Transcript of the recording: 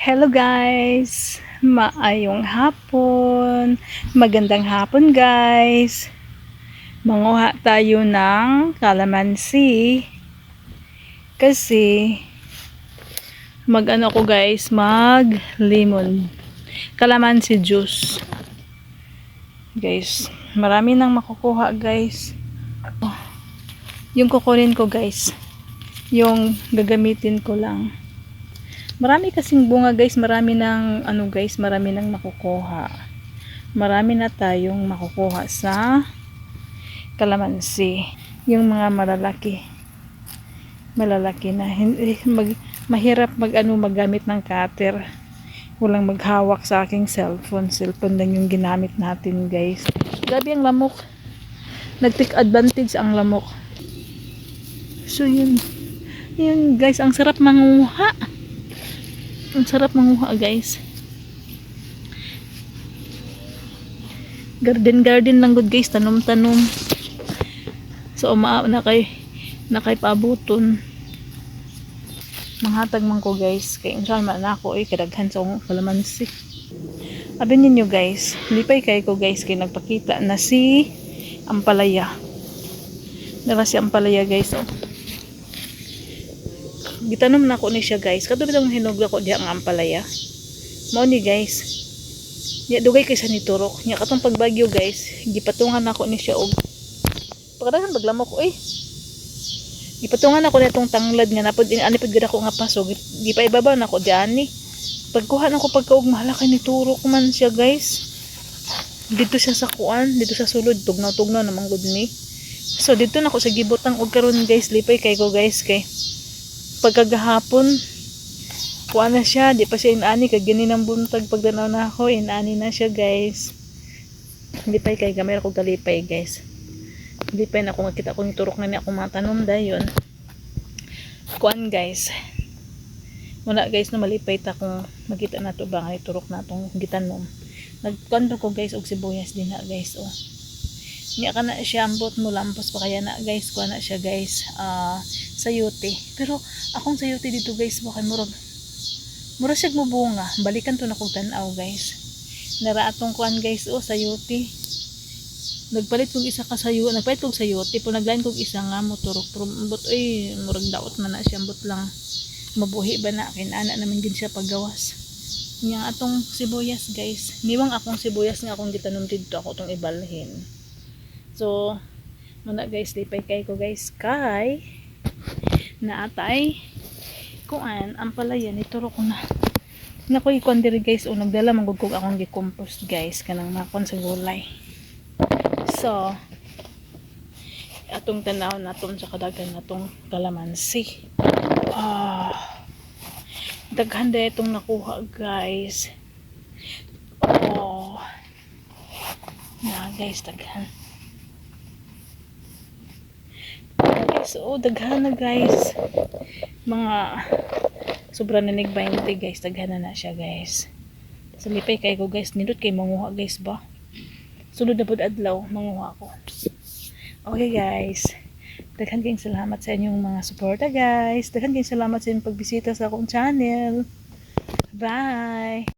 Hello guys! Maayong hapon! Magandang hapon guys! Manguha tayo ng kalamansi kasi mag ano ko guys, mag lemon kalamansi juice guys, marami nang makukuha guys yung kukunin ko guys yung gagamitin ko lang Marami kasing bunga guys, marami ng ano guys, marami nang makukuha. Marami na tayong makukuha sa kalamansi. Yung mga malalaki. Malalaki na. Hindi, mag, mahirap mag ano magamit ng cutter. Walang maghawak sa aking cellphone. Cellphone lang yung ginamit natin guys. Grabe ang lamok. Nag-take advantage ang lamok. So yun. Yun guys, ang sarap manguha. Ang sarap manguha guys. Garden garden lang good guys, tanom-tanom. So uma na kay na kay pabuton. Manghatag man ko guys, kay unsa man ako eh kadaghan sa kalamansi. Abi ninyo guys, lipay kay ko guys kay nagpakita na si Ampalaya. Dara si Ampalaya guys oh gitanom na ko ni siya guys. Kato bitang hinugla ko diha ang ampalaya mao ni guys. Nya dugay kay sa niturok nya katong pagbagyo guys gipatungan ako ni siya og pagkadagan baglamok oy gipatungan ako nitong tanglad nga napod ani pud gid ako nga paso gipaibabaw na ko diyan ni. Pagkuha na ko pagkaog mahala kay niturok man siya guys. Dito siya sa kuan dito sa sulod tugnaw-tugnaw namang gud ni. So dito na ko sa gibutang og karon guys lipay kay ko guys kay pagkagahapon kuha na siya. Di pa siya inani kag gini ng buntag pagdanaw na ako inani na siya guys. Lipay kay gamay ako galipay guys. Lipay na ako makita ko turok na ni ako mga tanom dayon. Kuan guys. Muna guys na malipay ta kung makita na to ba nga turok na tong gitanom. Nagkuan ko guys og sibuyas din na guys oh. Niya ka na siya ambot mo lampos pa kaya na guys. Kuha na siya guys. Ah sayote pero akong sayote dito guys bakay murag mura siya mubunga balikan to na kong tanaw guys. Nara atong kuan guys oh sayote nagpalit kog isa ka sayo nagpalit kog sayote po naglain kog isa nga motorok pero but oy murag daot man na siya but lang. Mabuhi ba na? Kay ana naman gid siya paggawas. Nya atong sibuyas guys. Niwang akong sibuyas nga akong gitanom dito ako tong ibalhin. So muna guys lipay kay ko guys. Kay na atay kuan ang palaya ni turo ko na. Nakoy kuan diri guys o nagdala man gud akong gi-compost guys kanang makon sa gulay. So atong tanaw naton sa kadagan natong kalamansi. Ah daghan da itong nakuha guys. Oh na guys daghan guys oh daghan na guys. Mga sobra na nig 20 guys? Daghan na na siya guys. Sa lipay kay ko guys nindot kay manguha guys ba? Sulod na adlaw manguha ko. Okay guys. Daghan kayong salamat sa inyong mga suporta guys. Daghan kayong salamat sa inyong pagbisita sa akong channel. Bye